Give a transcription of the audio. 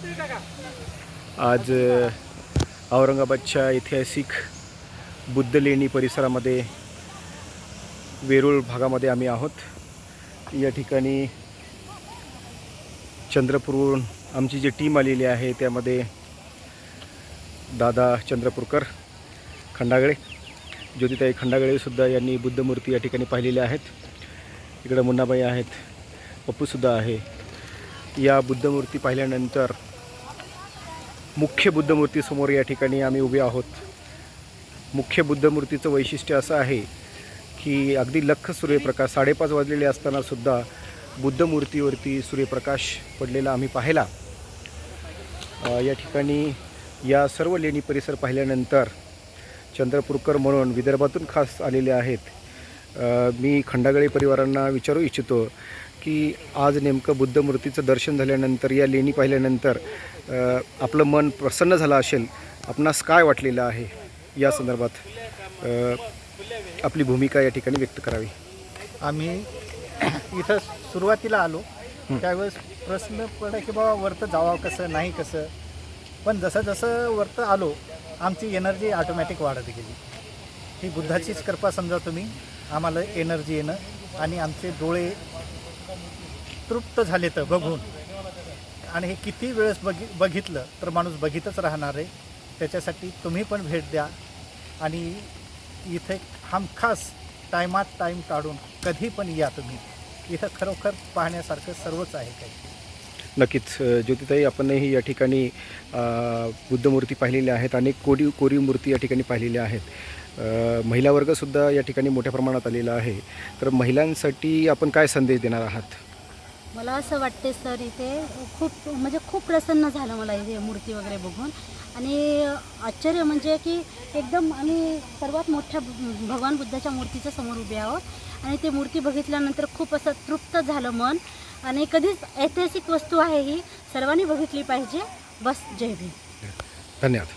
आज औरंगाबादच्या ऐतिहासिक बुद्धलेणी परिसरामध्ये वेरूळ भागामध्ये आम्ही आहोत. या ठिकाणी चंद्रपूरवरून आमची जी टीम आलेली आहे त्यामध्ये दादा चंद्रपूरकर खंडागळे ज्योतिताई खंडागळेसुद्धा यांनी बुद्धमूर्ती या ठिकाणी पाहिलेल्या आहेत. इकडं मुन्नाबाई आहेत पप्पूसुद्धा आहे. या बुद्धमूर्ती पाहिल्यानंतर मुख्य बुद्धमूर्तीसमोर या ठिकाणी आम्ही उभे आहोत. मुख्य बुद्धमूर्तीचं वैशिष्ट्य असं आहे की अगदी लख सूर्यप्रकाश साडेपाच वाजलेले असतानासुद्धा बुद्धमूर्तीवरती सूर्यप्रकाश पडलेला आम्ही पाहिला. या ठिकाणी या सर्व लेणी परिसर पाहिल्यानंतर चंद्रपूरकर म्हणून विदर्भातून खास आलेले आहेत. मी खंडागळे परिवारांना विचारू इच्छितो की आज नेमकं बुद्धमूर्तीचं दर्शन झाल्यानंतर या लेणी पाहिल्यानंतर आपलं मन प्रसन्न झालं असेल आपणास काय वाटलेलं आहे? या संदर्भात आपली भूमिका या ठिकाणी व्यक्त करावी. आम्ही इथं सुरुवातीला आलो. त्यावेळेस प्रश्न पडला की बाबा वरतं जावं कसं नाही कसं? पण जसं जसं वरतं आलो आमची एनर्जी ऑटोमॅटिक वाढत गेली. ही बुद्धाचीच कृपा समजा तुम्ही आम्हाला एनर्जी येणं आणि आमचे डोळे तृप्त झाले तर बघून. आणि हे किती वेळेस बघि बघितलं तर माणूस बघितच राहणार आहे. त्याच्यासाठी तुम्ही पण भेट द्या. आणि इथे हमखास टायमात टाईम काढून कधी पण या तुम्ही. इथं खरोखर पाहण्यासारखं सर्वच आहे काही. नक्कीच ज्योतिताई आपणही या ठिकाणी बुद्धमूर्ती पाहिलेल्या आहेत. अनेक कोरीव कोरीव मूर्ती या ठिकाणी पाहिलेल्या आहेत. महिला वर्गसुद्धा या ठिकाणी मोठ्या प्रमाणात आलेला आहे. तर महिलांसाठी आपण काय संदेश देणार आहात? मला असं वाटते सर इथे खूप म्हणजे खूप प्रसन्न झालं मला इथे मूर्ती वगैरे बघून. आणि आश्चर्य म्हणजे की एकदम आम्ही सर्वात मोठ्या भगवान बुद्धाच्या मूर्तीच्या समोर उभे आहोत. आणि ते मूर्ती बघितल्यानंतर खूप असं तृप्त झालं मन. आणि कधीच ऐतिहासिक वस्तू आहे ही सर्वांनी बघितली पाहिजे. बस जय भीम. धन्यवाद.